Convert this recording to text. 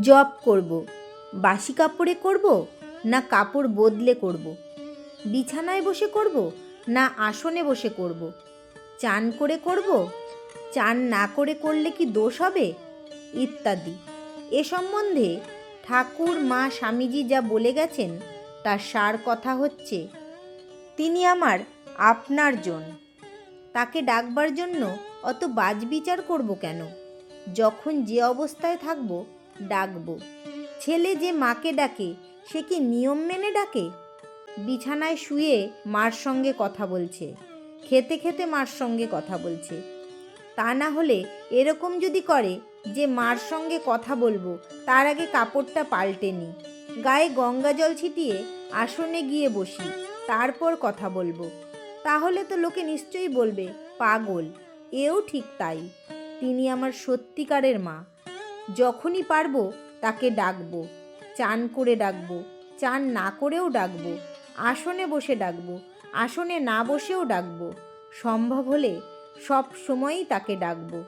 Job করব। বাসি কাপড়ে করব না কাপড় বদলে করব? বিছানায় বসে করব না আসনে বসে করব? চান করে করব? চান না করে করলে কি দোষ হবে? ইত্যাদি। এ সম্বন্ধে ঠাকুর মা স্বামীজি যা বলে গেছেন, তার সার কথা হচ্ছে, তিনি আমার আপনার জন। তাকে ডাকবার জন্য অত বাজবিচার করব কেন? যখন যে অবস্থায় থাকব ডাকব। ছেলে যে মাকে ডাকে, সে কি নিয়ম মেনে ডাকে? বিছানায় শুয়ে মার সঙ্গে কথা বলছে। খেতে খেতে মার সঙ্গে কথা বলছে। তা না হলে এরকম যদি করে যে মার সঙ্গে কথা বলব, তার আগে কাপড়টা পাল্টে নি। গায়ে গঙ্গা জল ছিটিয়ে আসনে গিয়ে বসি, তারপর কথা বলব। তাহলে তো লোকে নিশ্চয়ই বলবে, পাগল, এও ঠিক তাই। তিনি আমার সত্যিকারের মা। যখনই পারব তাকে ডাকবো। চান করে ডাকবো, চান না করেও ডাকবো, আসনে বসে ডাকবো, আসনে না বসেও ডাকবো। সম্ভব হলে সব সময়ই তাকে ডাকবো।